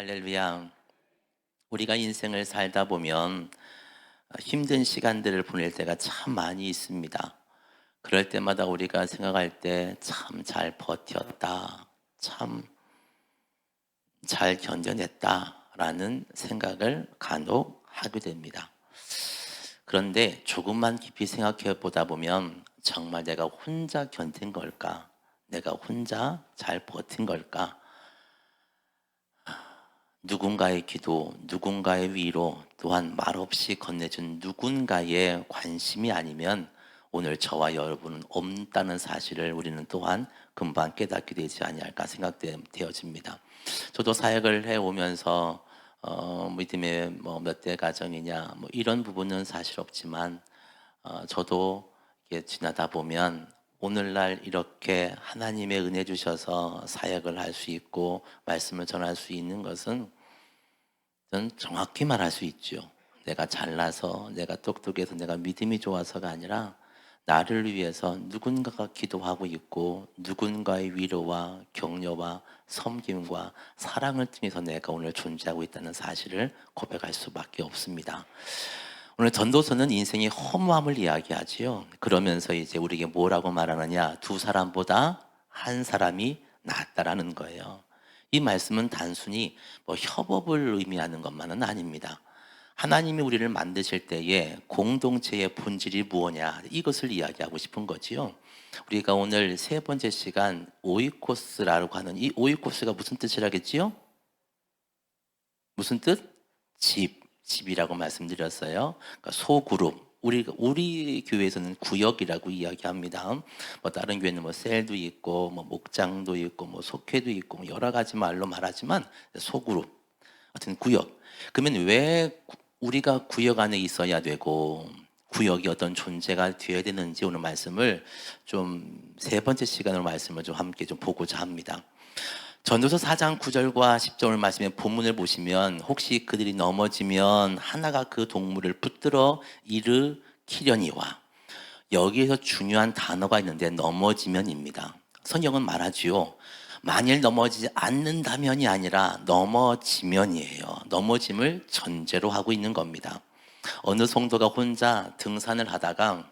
할렐루야. 우리가 인생을 살다 보면 힘든 시간들을 보낼 때가 참 많이 있습니다. 그럴 때마다 우리가 생각할 때 참 잘 버텼다. 참 잘 견뎌냈다 라는 생각을 간혹 하게 됩니다. 그런데 조금만 깊이 생각해 보다 보면 정말 내가 혼자 견딘 걸까? 내가 혼자 잘 버틴 걸까? 누군가의 기도, 누군가의 위로, 또한 말없이 건네준 누군가의 관심이 아니면 오늘 저와 여러분은 없다는 사실을 우리는 또한 금방 깨닫게 되지 아니할까 생각되어집니다. 저도 사역을 해 오면서 어, 믿음의 뭐 몇 대 가정이냐 뭐 이런 부분은 사실 없지만 어, 저도 지나다 보면 오늘날 이렇게 하나님의 은혜 주셔서 사역을 할 수 있고 말씀을 전할 수 있는 것은 저는 정확히 말할 수 있죠. 내가 잘나서 내가 똑똑해서 내가 믿음이 좋아서가 아니라 나를 위해서 누군가가 기도하고 있고 누군가의 위로와 격려와 섬김과 사랑을 통해서 내가 오늘 존재하고 있다는 사실을 고백할 수밖에 없습니다. 오늘 전도서는 인생의 허무함을 이야기하지요. 그러면서 이제 우리에게 뭐라고 말하느냐? 두 사람보다 한 사람이 낫다라는 거예요. 이 말씀은 단순히 뭐 협업을 의미하는 것만은 아닙니다. 하나님이 우리를 만드실 때에 공동체의 본질이 무엇냐 이것을 이야기하고 싶은 거지요. 우리가 오늘 세 번째 시간 오이코스라고 하는 이 오이코스가 무슨 뜻이라겠지요? 무슨 뜻? 집, 집이라고 말씀드렸어요. 그러니까 소그룹. 우리 우리 교회에서는 구역이라고 이야기합니다. 뭐 다른 교회는 뭐 셀도 있고 뭐 목장도 있고 뭐 속회도 있고 뭐 여러 가지 말로 말하지만 소그룹. 하여튼 구역. 그러면 왜 우리가 구역 안에 있어야 되고 구역이 어떤 존재가 되어야 되는지 오늘 말씀을 좀 세 번째 시간으로 말씀을 좀 함께 좀 보고자 합니다. 전도서 4장 9절과 10절 말씀의 본문을 보시면 혹시 그들이 넘어지면 하나가 그 동물을 붙들어 일으키려니와 여기에서 중요한 단어가 있는데 넘어지면입니다. 성경은 말하지요. 만일 넘어지지 않는다면이 아니라 넘어지면이에요. 넘어짐을 전제로 하고 있는 겁니다. 어느 성도가 혼자 등산을 하다가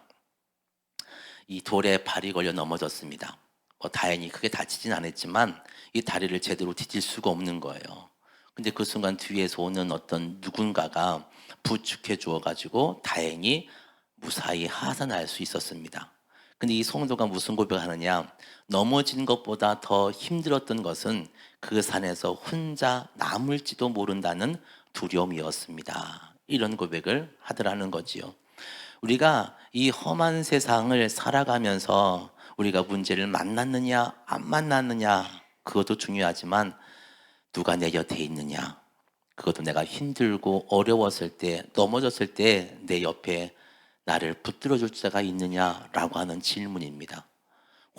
이 돌에 발이 걸려 넘어졌습니다. 뭐 다행히 크게 다치진 않았지만 이 다리를 제대로 디딜 수가 없는 거예요. 근데 그 순간 뒤에서 오는 어떤 누군가가 부축해 주어 가지고 다행히 무사히 하산할 수 있었습니다. 근데 이 성도가 무슨 고백을 하느냐? 넘어진 것보다 더 힘들었던 것은 그 산에서 혼자 남을지도 모른다는 두려움이었습니다. 이런 고백을 하더라는 거지요. 우리가 이 험한 세상을 살아가면서 우리가 문제를 만났느냐, 안 만났느냐, 그것도 중요하지만 누가 내 곁에 있느냐, 그것도 내가 힘들고 어려웠을 때, 넘어졌을 때 내 옆에 나를 붙들어 줄 자가 있느냐라고 하는 질문입니다.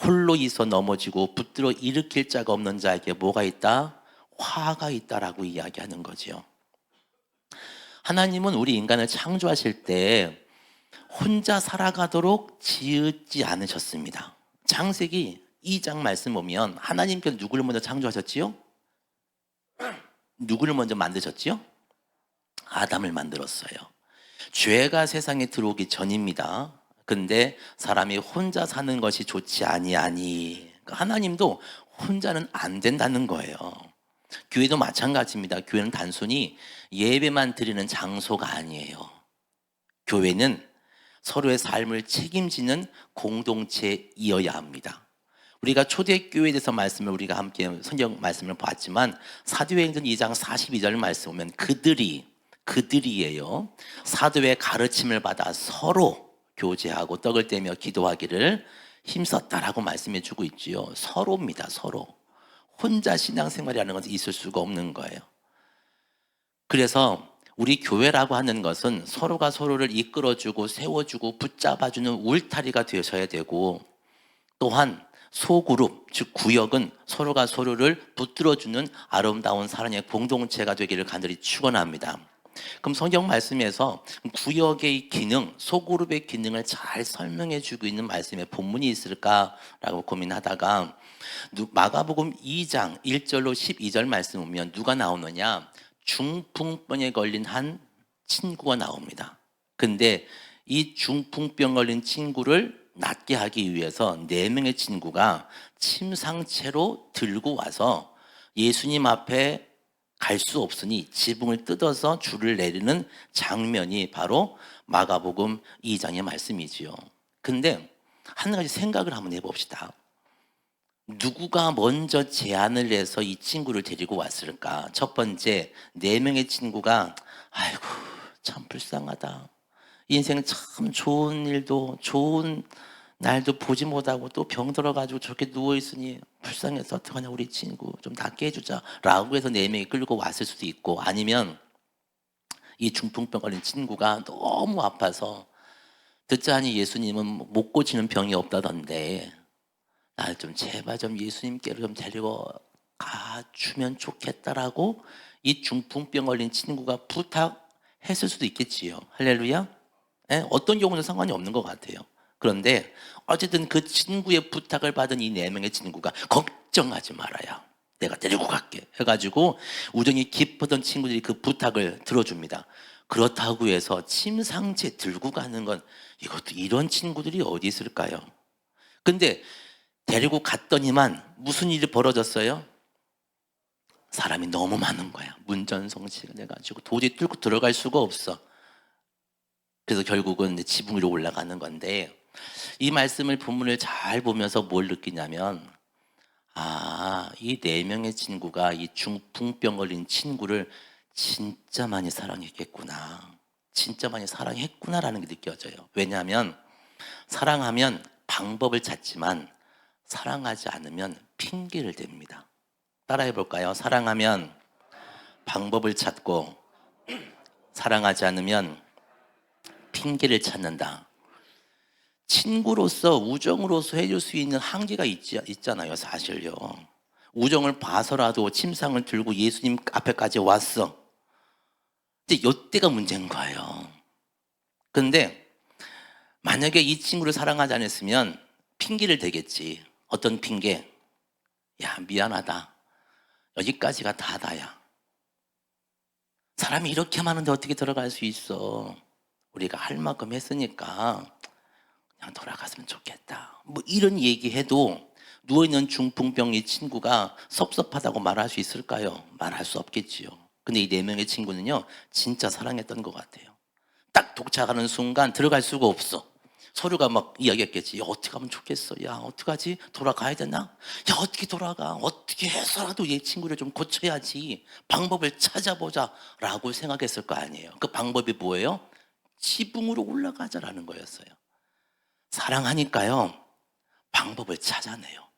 홀로 있어 넘어지고 붙들어 일으킬 자가 없는 자에게 뭐가 있다? 화가 있다라고 이야기하는 거죠. 하나님은 우리 인간을 창조하실 때 혼자 살아가도록 지으지 않으셨습니다. 창세기 2장 말씀 보면 하나님께서 누구를 먼저 창조하셨지요? 누구를 먼저 만드셨지요? 아담을 만들었어요. 죄가 세상에 들어오기 전입니다. 근데 사람이 혼자 사는 것이 좋지 아니하니 그러니까 하나님도 혼자는 안 된다는 거예요. 교회도 마찬가지입니다. 교회는 단순히 예배만 드리는 장소가 아니에요. 교회는 서로의 삶을 책임지는 공동체이어야 합니다. 우리가 초대교회에 대해서 말씀을 우리가 함께 성경 말씀을 봤지만 사도행전 2장 42절 말씀 보면 그들이 그들이에요. 사도의 가르침을 받아 서로 교제하고 떡을 떼며 기도하기를 힘썼다라고 말씀해 주고 있지요. 서로입니다. 서로. 혼자 신앙생활이라는 것은 있을 수가 없는 거예요. 그래서 우리 교회라고 하는 것은 서로가 서로를 이끌어주고 세워주고 붙잡아주는 울타리가 되셔야 되고 또한 소그룹, 즉 구역은 서로가 서로를 붙들어주는 아름다운 사랑의 공동체가 되기를 간절히 축원합니다. 그럼 성경 말씀에서 구역의 기능, 소그룹의 기능을 잘 설명해 주고 있는 말씀에 본문이 있을까라고 고민하다가 누- 마가복음 2장 1절로 12절 말씀 보면 누가 나오느냐? 중풍병에 걸린 한 친구가 나옵니다. 근데 이 중풍병 걸린 친구를 낫게 하기 위해서 네 명의 친구가 침상채로 들고 와서 예수님 앞에 갈 수 없으니 지붕을 뜯어서 줄을 내리는 장면이 바로 마가복음 2장의 말씀이지요. 근데 한 가지 생각을 한번 해봅시다. 누구가 먼저 제안을 해서 이 친구를 데리고 왔을까? 첫 번째, 네 명의 친구가 아이고 참 불쌍하다. 인생 참 좋은 일도 좋은 날도 보지 못하고 또 병 들어가지고 저렇게 누워 있으니 불쌍해서 어떡하냐 우리 친구 좀 낫게 해주자 라고 해서 네 명이 끌고 왔을 수도 있고 아니면 이 중풍병 걸린 친구가 너무 아파서 듣자니 예수님은 못 고치는 병이 없다던데 날 좀 제발 좀 예수님께로 좀 데리고 가주면 좋겠다라고 이 중풍병 걸린 친구가 부탁했을 수도 있겠지요. 할렐루야. 예? 어떤 경우는 상관이 없는 것 같아요. 그런데 어쨌든 그 친구의 부탁을 받은 이 네 명의 친구가 걱정하지 말아야 내가 데리고 갈게 해가지고 우정이 깊었던 친구들이 그 부탁을 들어줍니다. 그렇다고 해서 침상채 들고 가는 건 이것도 이런 친구들이 어디 있을까요? 근데 데리고 갔더니만 무슨 일이 벌어졌어요? 사람이 너무 많은 거야. 문전성시가 돼가지고 도저히 뚫고 들어갈 수가 없어. 그래서 결국은 지붕 위로 올라가는 건데 이 말씀을 본문을 잘 보면서 뭘 느끼냐면 아, 이 네 명의 친구가 이 중풍병 걸린 친구를 진짜 많이 사랑했겠구나. 진짜 많이 사랑했구나라는 게 느껴져요. 왜냐하면 사랑하면 방법을 찾지만 사랑하지 않으면 핑계를 댑니다. 따라해 볼까요? 사랑하면 방법을 찾고 사랑하지 않으면 핑계를 찾는다. 친구로서 우정으로서 해줄 수 있는 한계가 있지, 있잖아요, 사실요. 우정을 봐서라도 침상을 들고 예수님 앞에까지 왔어. 근데 이때가 문제인 거예요. 근데 만약에 이 친구를 사랑하지 않았으면 핑계를 대겠지. 어떤 핑계? 야, 미안하다. 여기까지가 다다야. 사람이 이렇게 많은데 어떻게 들어갈 수 있어? 우리가 할 만큼 했으니까 그냥 돌아갔으면 좋겠다. 뭐 이런 얘기해도 누워있는 중풍병의 친구가 섭섭하다고 말할 수 있을까요? 말할 수 없겠지요. 근데 이 네 명의 친구는요, 진짜 사랑했던 것 같아요. 딱 도착하는 순간 들어갈 수가 없어. 서류가 막 이야기했겠지. 야, 어떻게 하면 좋겠어. 야, 어떡하지? 돌아가야 되나? 야, 어떻게 돌아가? 어떻게 해서라도 얘 친구를 좀 고쳐야지. 방법을 찾아보자. 라고 생각했을 거 아니에요. 그 방법이 뭐예요? 지붕으로 올라가자라는 거였어요. 사랑하니까요, 방법을 찾아내요.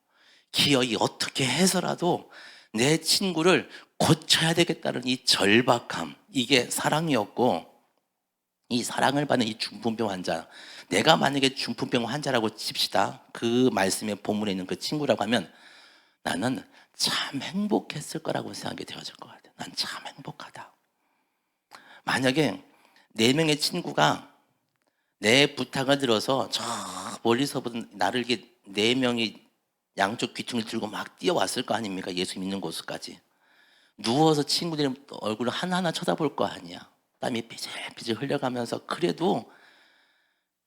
기어이 어떻게 해서라도 내 친구를 고쳐야 되겠다는 이 절박함, 이게 사랑이었고, 이 사랑을 받는 이 중풍병 환자, 내가 만약에 중풍병 환자라고 칩시다. 그 말씀의 본문에 있는 그 친구라고 하면 나는 참 행복했을 거라고 생각이 되어질 것 같아요. 난 참 행복하다. 만약에 네 명의 친구가 내 부탁을 들어서 저 멀리서 보던 나를 이렇게 네 명이 양쪽 귀퉁이를 들고 막 뛰어왔을 거 아닙니까? 예수 믿는 곳까지. 누워서 친구들의 얼굴을 하나하나 쳐다볼 거 아니야. 땀이 삐질삐질 흘려가면서 그래도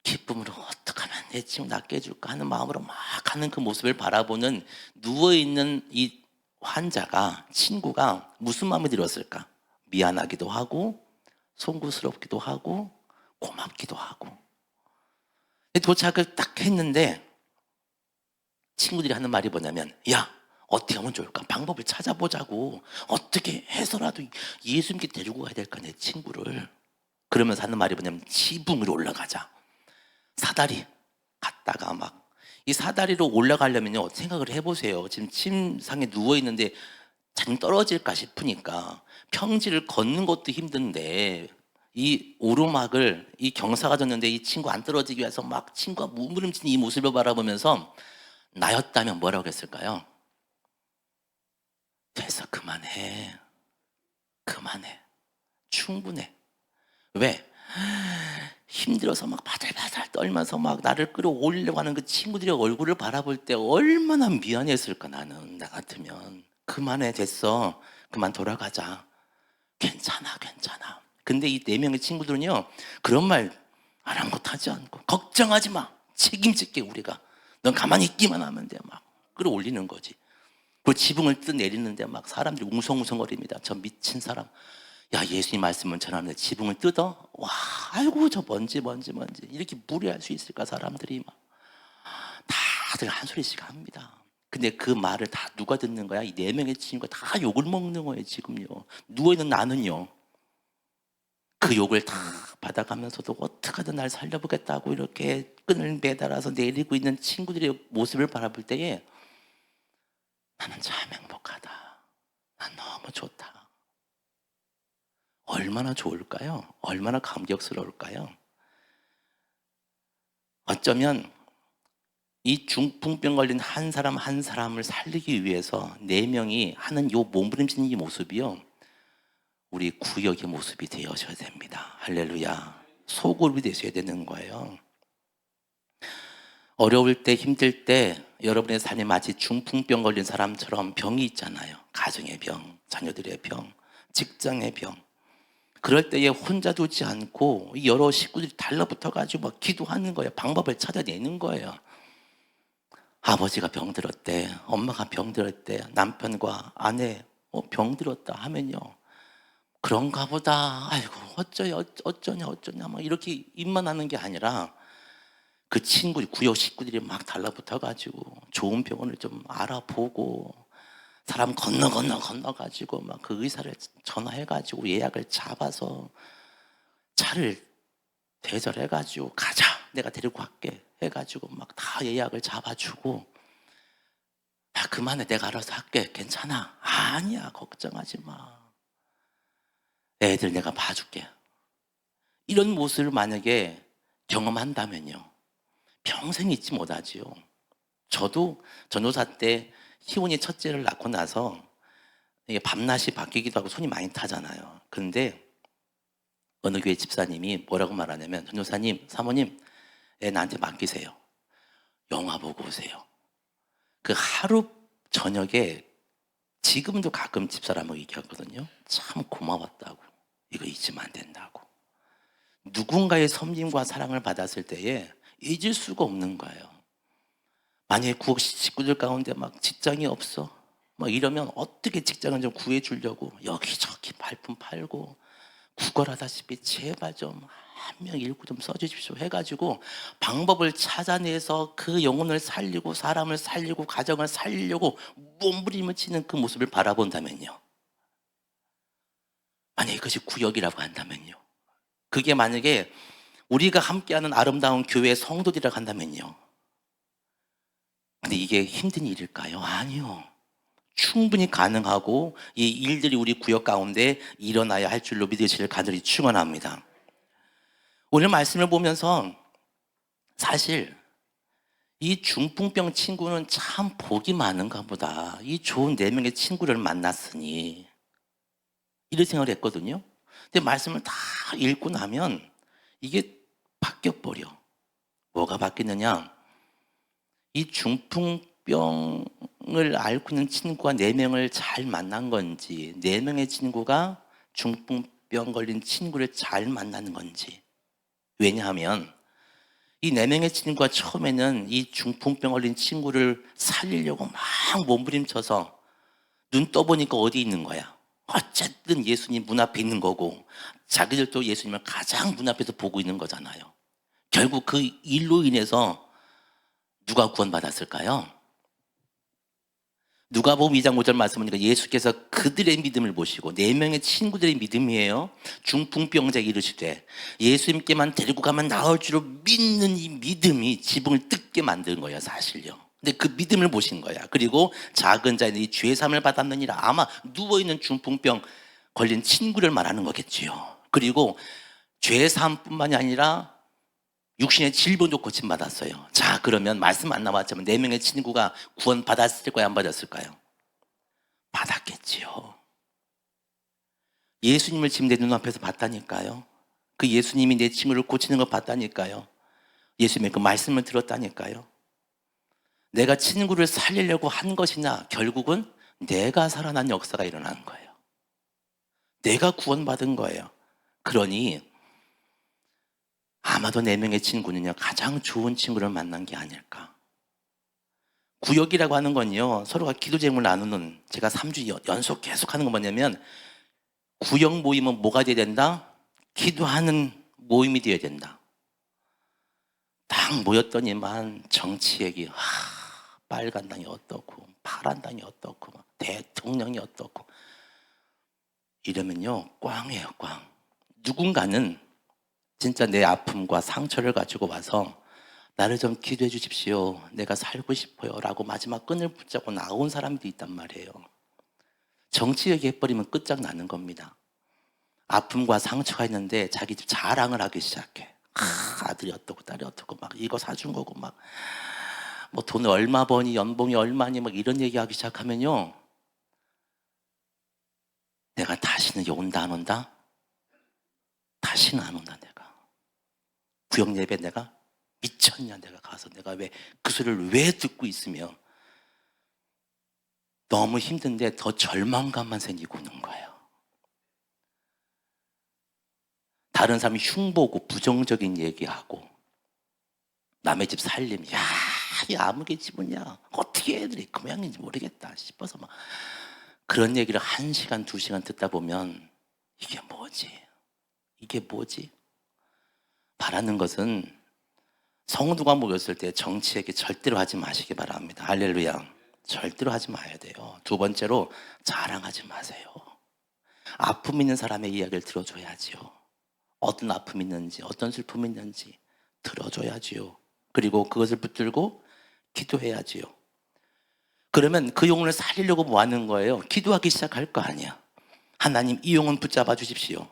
기쁨으로 어떻게 하면 내 친구 낫게 해줄까 하는 마음으로 막 하는 그 모습을 바라보는 누워있는 이 환자가, 친구가 무슨 마음이 들었을까? 미안하기도 하고, 송구스럽기도 하고, 고맙기도 하고. 도착을 딱 했는데, 친구들이 하는 말이 뭐냐면, 야, 어떻게 하면 좋을까? 방법을 찾아보자고. 어떻게 해서라도 예수님께 데리고 가야 될까, 내 친구를. 그러면서 하는 말이 뭐냐면, 지붕 위로 올라가자. 사다리 갔다가 막 이 사다리로 올라가려면요 생각을 해보세요. 지금 침상에 누워 있는데 장 떨어질까 싶으니까 평지를 걷는 것도 힘든데 이 오르막을 이 경사가 졌는데 이 친구 안 떨어지기 위해서 막 친구가 무무름치는 이 모습을 바라보면서 나였다면 뭐라고 했을까요? 됐어 그만해. 그만해. 충분해. 왜? 힘들어서 막 바들바들 떨면서 막 나를 끌어올리려고 하는 그 친구들의 얼굴을 바라볼 때 얼마나 미안했을까 나는. 나 같으면. 그만해 됐어. 그만 돌아가자. 괜찮아 괜찮아 근데 이 네 명의 친구들은요 그런 말 아랑곳하지 않고 걱정하지 마. 책임질게 우리가. 넌 가만히 있기만 하면 돼 막. 끌어올리는 거지. 그 지붕을 뜯 내리는데 막 사람들이 웅성웅성거립니다. 저 미친 사람. 야 예수님 말씀은 전하는데 지붕을 뜯어? 와 아이고 저 먼지 먼지 먼지. 이렇게 무리할 수 있을까 사람들이 막. 다들 한 소리씩 합니다. 근데 그 말을 다 누가 듣는 거야? 이 네 명의 친구가 다 욕을 먹는 거예요 지금요. 누워 있는 나는요. 그 욕을 다 받아가면서도 어떻게든 날 살려보겠다고 이렇게 끈을 매달아서 내리고 있는 친구들의 모습을 바라볼 때에 나는 참 행복하다. 난 너무 좋다. 얼마나 좋을까요? 얼마나 감격스러울까요? 어쩌면 이 중풍병 걸린 한 사람 한 사람을 살리기 위해서 네 명이 하는 요 몸부림치는 이 모습이요. 우리 구역의 모습이 되어셔야 됩니다. 할렐루야. 소그룹이 되셔야 되는 거예요. 어려울 때 힘들 때 여러분의 삶이 마치 중풍병 걸린 사람처럼 병이 있잖아요. 가정의 병, 자녀들의 병, 직장의 병. 그럴 때에 혼자 두지 않고 여러 식구들이 달라붙어 가지고 막 기도하는 거예요. 방법을 찾아내는 거예요. 아버지가 병들었대, 엄마가 병들었대, 남편과 아내 뭐 병들었다 하면요. 그런가 보다. 아이고 어쩌냐 어쩌냐 어쩌냐. 막 이렇게 입만 하는 게 아니라 그 친구 구역 식구들이 막 달라붙어 가지고 좋은 병원을 좀 알아보고 사람 건너 건너 건너 가지고 막 그 의사를 전화해 가지고 예약을 잡아서 차를 대절해 가지고 가자 내가 데리고 갈게 해 가지고 막 다 예약을 잡아주고 야 그만해. 내가 알아서 할게. 괜찮아. 아니야 걱정하지 마 애들 내가 봐줄게 이런 모습을 만약에 경험한다면요 평생 잊지 못하지요 저도 전도사 때 희원이 첫째를 낳고 나서 이게 밤낮이 바뀌기도 하고 손이 많이 타잖아요. 근데 어느 교회 집사님이 뭐라고 말하냐면 전도사님, 사모님, 애 나한테 맡기세요. 영화 보고 오세요. 그 하루 저녁에 지금도 가끔 집사람하고 얘기하거든요. 참 고마웠다고. 이거 잊으면 안 된다고. 누군가의 섬김과 사랑을 받았을 때에 잊을 수가 없는 거예요. 만약에 구억 식구들 가운데 막 직장이 없어. 막 이러면 어떻게 직장을 좀 구해 주려고 여기저기 발품 팔고 구걸하다시피 제발 좀 한명 일구 좀 써주십시오 해가지고 방법을 찾아내서 그 영혼을 살리고 사람을 살리고 가정을 살리려고 몸부림을 치는 그 모습을 바라본다면요. 만약에 그것이 구역이라고 한다면요. 그게 만약에 우리가 함께하는 아름다운 교회 성도들이라고 한다면요. 근데 이게 힘든 일일까요? 아니요. 충분히 가능하고 이 일들이 우리 구역 가운데 일어나야 할 줄로 믿으시길 간절히 축원합니다. 오늘 말씀을 보면서 사실 이 중풍병 친구는 참 복이 많은가 보다. 이 좋은 네 명의 친구를 만났으니 이런 생각을 했거든요. 근데 말씀을 다 읽고 나면 이게 바뀌어 버려. 뭐가 바뀌느냐? 이 중풍병을 앓고 있는 친구가 네 명을 잘 만난 건지, 네 명의 친구가 중풍병 걸린 친구를 잘 만나는 건지. 왜냐하면 이네 명의 친구가 처음에는 이 중풍병 걸린 친구를 살리려고 막 몸부림쳐서 눈 떠보니까 어디 있는 거야. 어쨌든 예수님 문 앞에 있는 거고 자기들도 예수님을 가장 문 앞에서 보고 있는 거잖아요. 결국 그 일로 인해서 누가 구원받았을까요? 누가복음 2장 5절 말씀하니까 예수께서 그들의 믿음을 보시고 네 명의 친구들의 믿음이에요. 중풍병자에 이르시되 예수님께만 데리고 가면 나을 줄로 믿는 이 믿음이 지붕을 뜯게 만든 거예요, 사실요. 근데 그 믿음을 보신 거야. 그리고 작은 자들이 죄 사함을 받았느니라 아마 누워 있는 중풍병 걸린 친구를 말하는 거겠지요. 그리고 죄 사함뿐만이 아니라 육신의 질병도 고침 받았어요. 자, 그러면 말씀 안 나왔지만 네 명의 친구가 구원 받았을까요, 안 받았을까요? 받았겠지요. 예수님을 지금 내 눈앞에서 봤다니까요. 그 예수님이 내 친구를 고치는 걸 봤다니까요. 예수님의 그 말씀을 들었다니까요. 내가 친구를 살리려고 한 것이나 결국은 내가 살아난 역사가 일어난 거예요. 내가 구원받은 거예요. 그러니 아마도 네 명의 친구는요 가장 좋은 친구를 만난 게 아닐까. 구역이라고 하는 건요 서로가 기도 제목을 나누는 제가 3주 연- 연속 계속 하는 건 뭐냐면 구역 모임은 뭐가 돼야 된다? 기도하는 모임이 되어야 된다. 딱 모였더니만 정치 얘기, 하, 빨간 당이 어떻고, 파란 당이 어떻고, 막 대통령이 어떻고. 이러면요, 꽝이에요, 꽝. 누군가는 진짜 내 아픔과 상처를 가지고 와서 나를 좀 기도해 주십시오. 내가 살고 싶어요. 라고 마지막 끈을 붙잡고 나온 사람도 있단 말이에요. 정치 얘기해버리면 끝장나는 겁니다. 아픔과 상처가 있는데 자기 집 자랑을 하기 시작해. 아, 아들이 어떻고 딸이 어떻고 막 이거 사준 거고 막 뭐 돈을 얼마 버니 연봉이 얼마니 막 이런 얘기하기 시작하면요. 내가 다시는 온다 안 온다? 다시는 안 온다 내가. 구역 예배 내가 미쳤냐 내가 가서 내가 왜 그 소리를 왜 듣고 있으며 너무 힘든데 더 절망감만 생기고 있는 거예요. 다른 사람이 흉보고 부정적인 얘기하고 남의 집 살림 야, 이 아무개 집은야 어떻게 애들이 그 모양인지 모르겠다 싶어서 막 그런 얘기를 한 시간 두 시간 듣다 보면 이게 뭐지? 이게 뭐지? 바라는 것은 성도가 모였을 때 정치 얘기 절대로 하지 마시기 바랍니다. 할렐루야. 절대로 하지 마야 돼요. 두 번째로 자랑하지 마세요. 아픔 있는 사람의 이야기를 들어줘야지요. 어떤 아픔이 있는지, 어떤 슬픔이 있는지 들어줘야지요. 그리고 그것을 붙들고 기도해야지요. 그러면 그 영혼을 살리려고 뭐 하는 거예요? 기도하기 시작할 거 아니야. 하나님, 이 영혼 붙잡아 주십시오.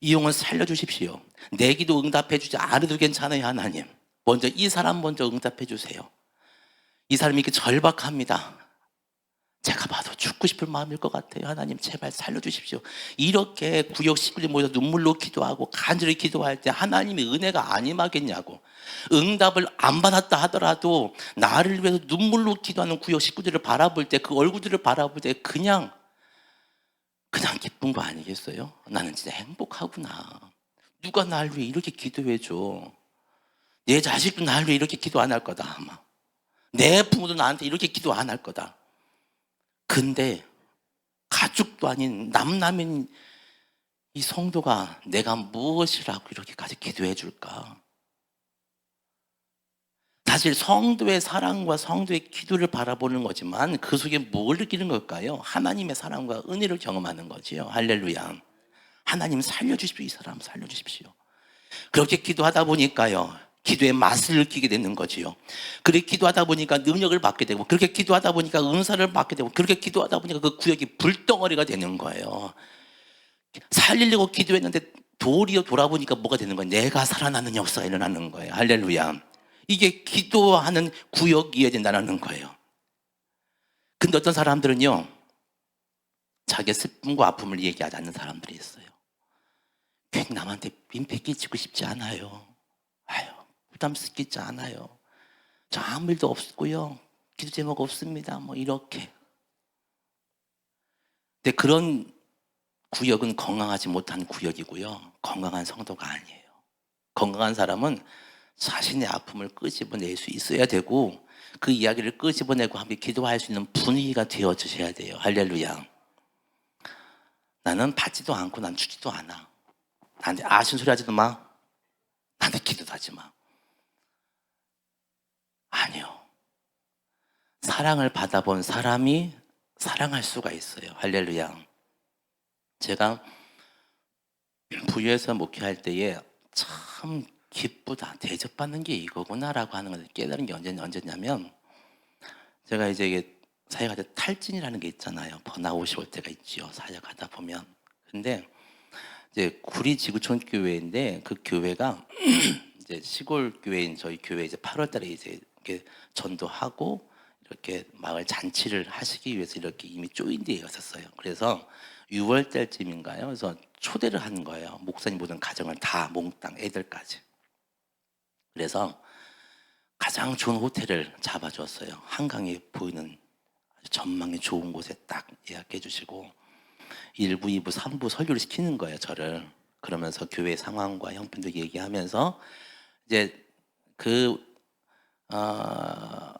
이 영혼 살려주십시오. 내 기도 응답해 주지 않아도 괜찮아요, 하나님. 먼저 이 사람 먼저 응답해 주세요. 이 사람이 이렇게 절박합니다. 제가 봐도 죽고 싶을 마음일 것 같아요. 하나님 제발 살려주십시오. 이렇게 구역 식구들이 모여서 눈물로 기도하고 간절히 기도할 때 하나님의 은혜가 안 임하겠냐고. 응답을 안 받았다 하더라도 나를 위해서 눈물로 기도하는 구역 식구들을 바라볼 때 그 얼굴들을 바라볼 때 그냥 그냥 기쁜 거 아니겠어요? 나는 진짜 행복하구나. 누가 나를 위해 이렇게 기도해줘. 내 자식도 나를 위해 이렇게 기도 안 할 거다, 아마. 내 부모도 나한테 이렇게 기도 안 할 거다. 근데 가족도 아닌 남남인 이 성도가 내가 무엇이라고 이렇게까지 기도해 줄까? 사실 성도의 사랑과 성도의 기도를 바라보는 거지만 그 속에 뭘 느끼는 걸까요? 하나님의 사랑과 은혜를 경험하는 거지요. 할렐루야. 하나님 살려주십시오. 이 사람 살려주십시오. 그렇게 기도하다 보니까요. 기도의 맛을 느끼게 되는 거지요. 그렇게 기도하다 보니까 능력을 받게 되고, 그렇게 기도하다 보니까 은사를 받게 되고, 그렇게 기도하다 보니까 그 구역이 불덩어리가 되는 거예요. 살리려고 기도했는데 도리어 돌아보니까 뭐가 되는 거예요? 내가 살아나는 역사가 일어나는 거예요. 할렐루야. 이게 기도하는 구역이어야 된다는 거예요. 근데 어떤 사람들은요, 자기의 슬픔과 아픔을 얘기하지 않는 사람들이 있어요. 괜히 남한테 민폐 끼치고 싶지 않아요. 아유, 부담스럽지 않아요. 저 아무 일도 없고요. 기도 제목 없습니다. 뭐 이렇게. 근데 그런 구역은 건강하지 못한 구역이고요. 건강한 성도가 아니에요. 건강한 사람은 자신의 아픔을 끄집어낼 수 있어야 되고 그 이야기를 끄집어내고 함께 기도할 수 있는 분위기가 되어주셔야 돼요. 할렐루야. 나는 받지도 않고 난 주지도 않아. 나한테 아신 소리 하지도 마. 나한테 기도도 하지 마. 아니요. 사랑을 받아본 사람이 사랑할 수가 있어요. 할렐루야. 제가 부유에서 목회할 때에 참 기쁘다. 대접받는 게 이거구나라고 하는 것을 깨달은 게 언제, 언제냐면 제가 이제 이게 사역할 때 탈진이라는 게 있잖아요. 번아웃이 올 때가 있죠. 사역하다 보면. 근데 이제 구리 지구촌 교회인데 그 교회가 이제 시골 교회인 저희 교회 이제 8월 달에 이제 이렇게 전도하고 이렇게 마을 잔치를 하시기 위해서 이렇게 이미 쪼인 데에 있었어요. 그래서 6월 달쯤인가요? 그래서 초대를 한 거예요. 목사님 모든 가정을 다 몽땅 애들까지. 그래서 가장 좋은 호텔을 잡아줬어요. 한강에 보이는 전망이 좋은 곳에 딱 예약해 주시고 1부, 2부, 3부 설교를 시키는 거예요, 저를. 그러면서 교회 상황과 형편도 얘기하면서 이제 그, 어,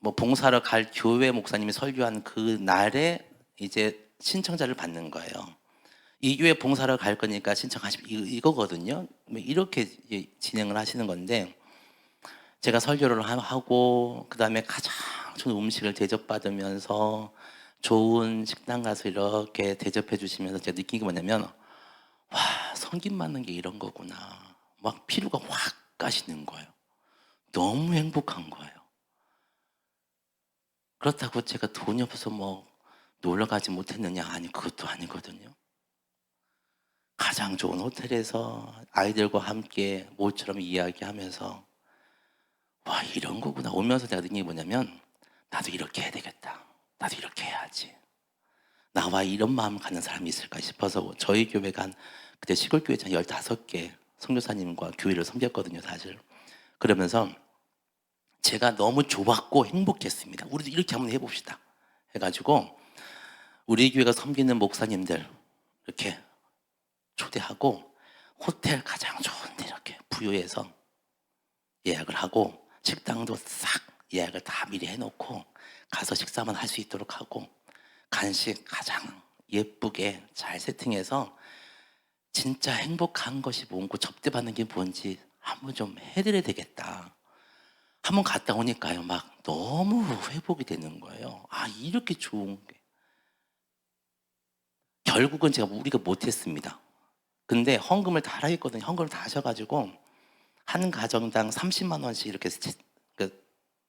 뭐 봉사를 갈 교회 목사님이 설교한 그 날에 이제 신청자를 받는 거예요. 이 교회 봉사를 갈 거니까 신청하시면 이- 이거거든요. 뭐 이렇게 진행을 하시는 건데 제가 설교를 하- 하고 그다음에 가장 좋은 음식을 대접받으면서 좋은 식당 가서 이렇게 대접해 주시면서 제가 느낀 게 뭐냐면 와 성김 맞는 게 이런 거구나. 막 피로가 확 가시는 거예요. 너무 행복한 거예요. 그렇다고 제가 돈이 없어서 뭐 놀러 가지 못했느냐? 아니 그것도 아니거든요 가장 좋은 호텔에서 아이들과 함께 모처럼 이야기하면서 와 이런 거구나. 오면서 내가 느낀 게 뭐냐면 나도 이렇게 해야 되겠다. 나도 이렇게 해야지. 나와 이런 마음 갖는 사람이 있을까 싶어서 저희 교회가 한 그때 시골 교회 한 15개 선교사님과 교회를 섬겼거든요 사실. 그러면서 제가 너무 좋았고 행복했습니다. 우리도 이렇게 한번 해봅시다. 해가지고 우리 교회가 섬기는 목사님들 이렇게 초대하고 호텔 가장 좋은 데 이렇게 부여해서 예약을 하고 식당도 싹 예약을 다 미리 해놓고 가서 식사만 할 수 있도록 하고 간식 가장 예쁘게 잘 세팅해서 진짜 행복한 것이 뭔고 접대받는 게 뭔지 한번 좀 해드려야 되겠다. 한번 갔다 오니까요, 막 너무 회복이 되는 거예요. 아, 이렇게 좋은 게. 결국은 제가 우리가 못했습니다. 근데 헌금을 다 하겠거든요. 헌금을 다 하셔가지고 한 가정당 30만 원씩 이렇게 체- 그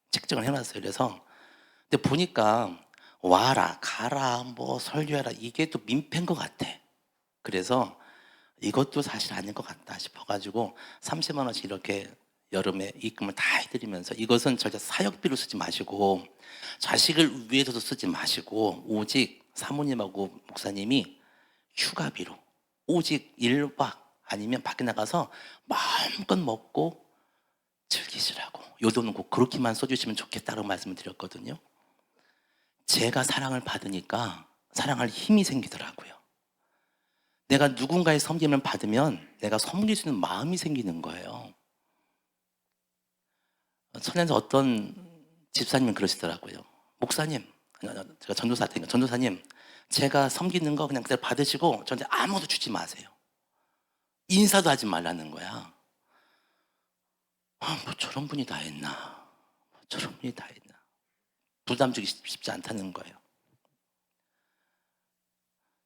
책정을 해놨어요. 그래서 근데 보니까 와라 가라 뭐 설교해라 이게 또 민폐인 것 같아. 그래서 이것도 사실 아닌 것 같다 싶어가지고 30만 원씩 이렇게 여름에 입금을 다 해드리면서 이것은 절대 사역비로 쓰지 마시고 자식을 위해서도 쓰지 마시고 오직 사모님하고 목사님이 휴가비로 오직 1박 아니면 밖에 나가서 마음껏 먹고 즐기시라고. 요 돈은 꼭 그렇게만 써주시면 좋겠다고 말씀을 드렸거든요. 제가 사랑을 받으니까 사랑할 힘이 생기더라고요. 내가 누군가의 섬김을 받으면 내가 섬길 수 있는 마음이 생기는 거예요. 천연에서 어떤 집사님은 그러시더라고요. 목사님 제가 전도사 때니까 전도사님 제가 섬기는 거 그냥 그대로 받으시고 저한테 아무것도 주지 마세요 인사도 하지 말라는 거야 아, 뭐 저런 분이 다 했나? 뭐 저런 분이 다 했나? 부담 주기 쉽- 쉽지 않다는 거예요.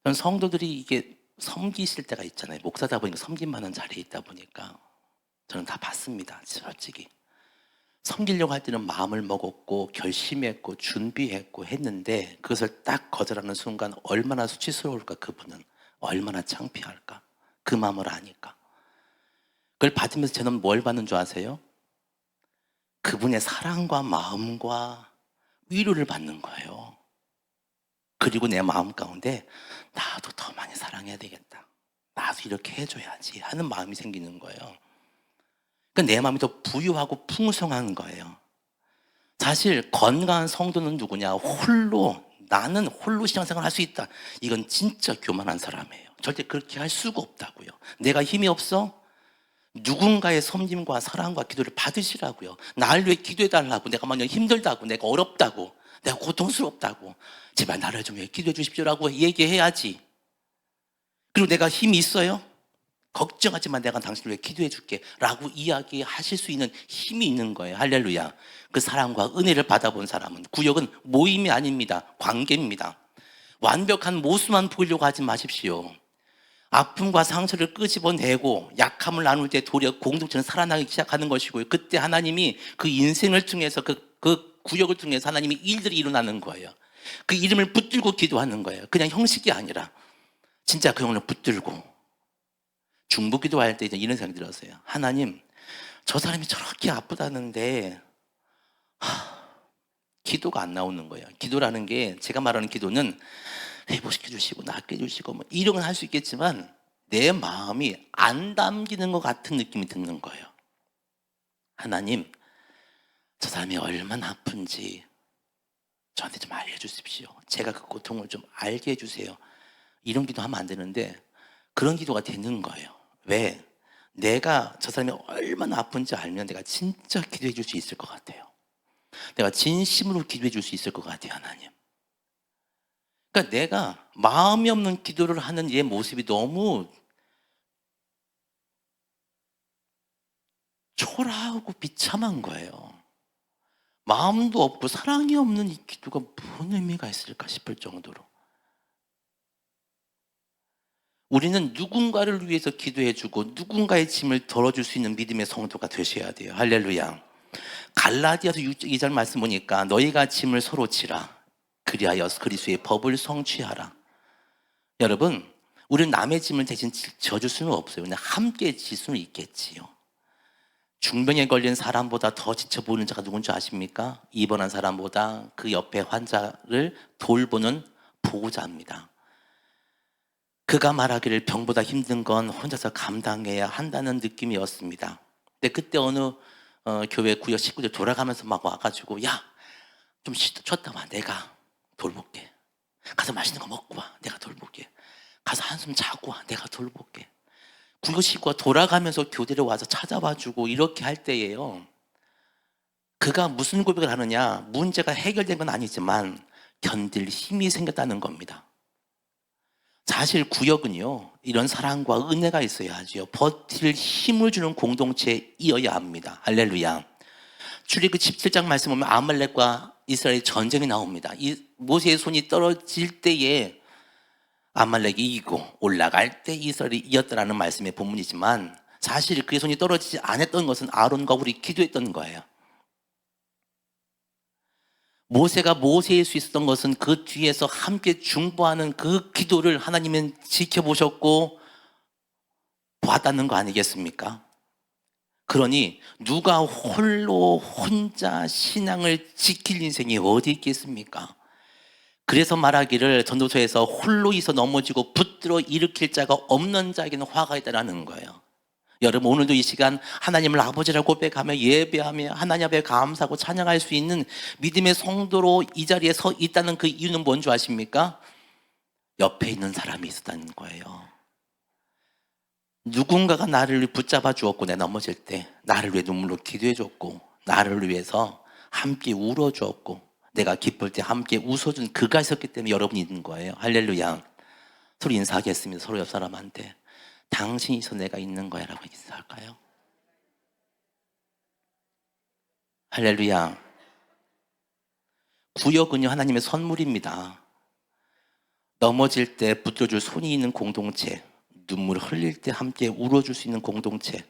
전 성도들이 이게 섬기실 때가 있잖아요. 목사다 보니까 섬김만한 자리에 있다 보니까 저는 다 봤습니다. 솔직히. 섬기려고 할 때는 마음을 먹었고 결심했고 준비했고 했는데 그것을 딱 거절하는 순간 얼마나 수치스러울까 그분은 얼마나 창피할까 그 마음을 아니까 그걸 받으면서 저는 뭘 받는 줄 아세요? 그분의 사랑과 마음과 위로를 받는 거예요. 그리고 내 마음 가운데 나도 더 많이 사랑해야 되겠다. 나도 이렇게 해줘야지 하는 마음이 생기는 거예요. 그러니까 내 마음이 더 부유하고 풍성한 거예요. 사실 건강한 성도는 누구냐? 홀로 나는 홀로 신앙생활 할 수 있다. 이건 진짜 교만한 사람이에요. 절대 그렇게 할 수가 없다고요. 내가 힘이 없어? 누군가의 섬김과 사랑과 기도를 받으시라고요. 나를 위해 기도해 달라고. 내가 만약 힘들다고, 내가 어렵다고, 내가 고통스럽다고. 제발 나를 좀 위해 기도해 주십시오라고 얘기해야지. 그리고 내가 힘이 있어요? 걱정하지 마. 내가 당신을 위해 기도해 줄게. 라고 이야기하실 수 있는 힘이 있는 거예요. 할렐루야. 그 사랑과 은혜를 받아본 사람은 구역은 모임이 아닙니다. 관계입니다. 완벽한 모습만 보이려고 하지 마십시오. 아픔과 상처를 끄집어내고 약함을 나눌 때 도리어 공동체는 살아나기 시작하는 것이고요. 그때 하나님이 그 인생을 통해서 그, 그 구역을 통해서 하나님이 일들이 일어나는 거예요. 그 이름을 붙들고 기도하는 거예요. 그냥 형식이 아니라 진짜 그 영혼을 붙들고 중보 기도 할 때 이런 생각이 들었어요. 하나님, 저 사람이 저렇게 아프다는데 하, 기도가 안 나오는 거예요. 기도라는 게 제가 말하는 기도는 회복시켜 주시고 낫게 해주시고 뭐 이런 건 할 수 있겠지만 내 마음이 안 담기는 것 같은 느낌이 드는 거예요. 하나님, 저 사람이 얼마나 아픈지 저한테 좀 알려주십시오. 제가 그 고통을 좀 알게 해주세요. 이런 기도 하면 안 되는데 그런 기도가 되는 거예요. 왜? 내가 저 사람이 얼마나 아픈지 알면 내가 진짜 기도해 줄 수 있을 것 같아요. 내가 진심으로 기도해 줄 수 있을 것 같아요, 하나님. 그러니까 내가 마음이 없는 기도를 하는 얘 모습이 너무 초라하고 비참한 거예요. 마음도 없고 사랑이 없는 이 기도가 무슨 의미가 있을까 싶을 정도로. 우리는 누군가를 위해서 기도해주고 누군가의 짐을 덜어줄 수 있는 믿음의 성도가 되셔야 돼요. 할렐루야. 갈라디아서 2절 말씀 보니까 너희가 짐을 서로 지라. 그리하여 그리스의 법을 성취하라. 여러분, 우리는 남의 짐을 대신 져줄 수는 없어요. 근데 함께 질 수는 있겠지요. 중병에 걸린 사람보다 더 지쳐 보이는 자가 누군지 아십니까? 입원한 사람보다 그 옆에 환자를 돌보는 보호자입니다. 그가 말하기를 병보다 힘든 건 혼자서 감당해야 한다는 느낌이었습니다. 근데 그때 어느 어, 교회 구역 식구들 돌아가면서 막 와가지고 야 좀 쉬었다 와 내가 돌볼게. 가서 맛있는 거 먹고 와 내가 돌볼게. 가서 한숨 자고 와 내가 돌볼게. 구역 식구가 돌아가면서 교대를 와서 찾아와주고 이렇게 할 때예요. 그가 무슨 고백을 하느냐 문제가 해결된 건 아니지만 견딜 힘이 생겼다는 겁니다. 사실 구역은요, 이런 사랑과 은혜가 있어야 하지요. 버틸 힘을 주는 공동체이어야 합니다. 할렐루야. 출애굽 17장 말씀 보면 아말렉과 이스라엘 전쟁이 나옵니다. 이 모세의 손이 떨어질 때에 아말렉이 이기고 올라갈 때 이스라엘이 이겼다라는 말씀의 본문이지만 사실 그의 손이 떨어지지 않았던 것은 아론과 우리 기도했던 거예요. 모세가 모세일 수 있었던 것은 그 뒤에서 함께 중보하는 그 기도를 하나님은 지켜보셨고 보았다는 거 아니겠습니까? 그러니 누가 홀로 혼자 신앙을 지킬 인생이 어디 있겠습니까? 그래서 말하기를 전도서에서 홀로 있어 넘어지고 붙들어 일으킬 자가 없는 자에게는 화가 있다라는 거예요. 여러분 오늘도 이 시간 하나님을 아버지라고 고백하며 예배하며 하나님 앞에 감사하고 찬양할 수 있는 믿음의 성도로 이 자리에 서 있다는 그 이유는 뭔지 아십니까? 옆에 있는 사람이 있었다는 거예요. 누군가가 나를 붙잡아 주었고 내 넘어질 때 나를 위해 눈물로 기도해 줬고 나를 위해서 함께 울어 주었고 내가 기쁠 때 함께 웃어준 그가 있었기 때문에 여러분이 있는 거예요. 할렐루야. 서로 인사하겠습니다. 서로 옆 사람한테. 당신이 있어 내가 있는 거야 라고 인사할까요? 할렐루야. 구역은요, 하나님의 선물입니다. 넘어질 때 붙들어줄 손이 있는 공동체, 눈물 흘릴 때 함께 울어줄 수 있는 공동체,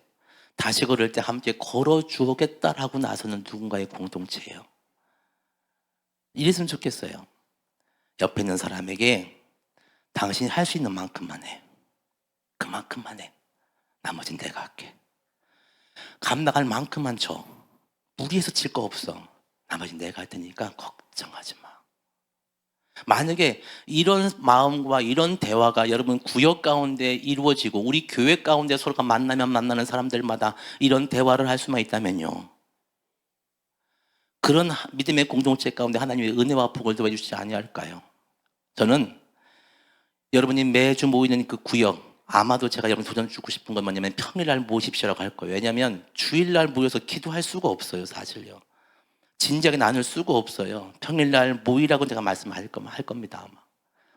다시 걸을 때 함께 걸어주겠다라고 나서는 누군가의 공동체예요. 이랬으면 좋겠어요. 옆에 있는 사람에게 당신이 할 수 있는 만큼만 해. 그만큼만 해. 나머진 내가 할게. 감당할 만큼만 줘. 무리해서 칠 거 없어. 나머진 내가 할 테니까 걱정하지 마. 만약에 이런 마음과 이런 대화가 여러분 구역 가운데 이루어지고 우리 교회 가운데 서로가 만나면 만나는 사람들마다 이런 대화를 할 수만 있다면요. 그런 믿음의 공동체 가운데 하나님의 은혜와 복을 더해 주시지 아니할까요? 저는 여러분이 매주 모이는 그 구역 아마도 제가 여러분 도전 주고 싶은 건 뭐냐면 평일날 모십시오라고 할 거예요. 왜냐하면 주일날 모여서 기도할 수가 없어요, 사실요. 진지하게 나눌 수가 없어요. 평일날 모이라고 제가 말씀할 거면 할 겁니다, 아마.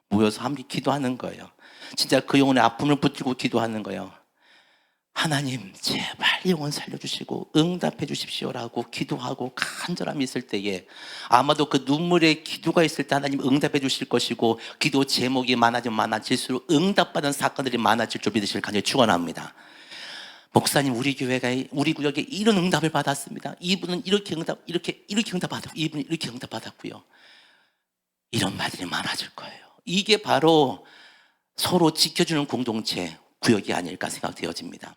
모여서 함께 기도하는 거예요. 진짜 그 영혼의 아픔을 붙들고 기도하는 거예요. 하나님, 제발 영혼 살려주시고 응답해 주십시오라고 기도하고 간절함이 있을 때에 아마도 그 눈물의 기도가 있을 때 하나님 응답해 주실 것이고 기도 제목이 많아지면 많아질수록 응답받은 사건들이 많아질 줄 믿으실 간절히 축원합니다. 목사님 우리 교회가 우리 구역에 이런 응답을 받았습니다. 이분은 이렇게 응답 이렇게 이렇게 응답 받았고 이분은 이렇게 응답 받았고요. 이런 말들이 많아질 거예요. 이게 바로 서로 지켜주는 공동체 구역이 아닐까 생각되어집니다.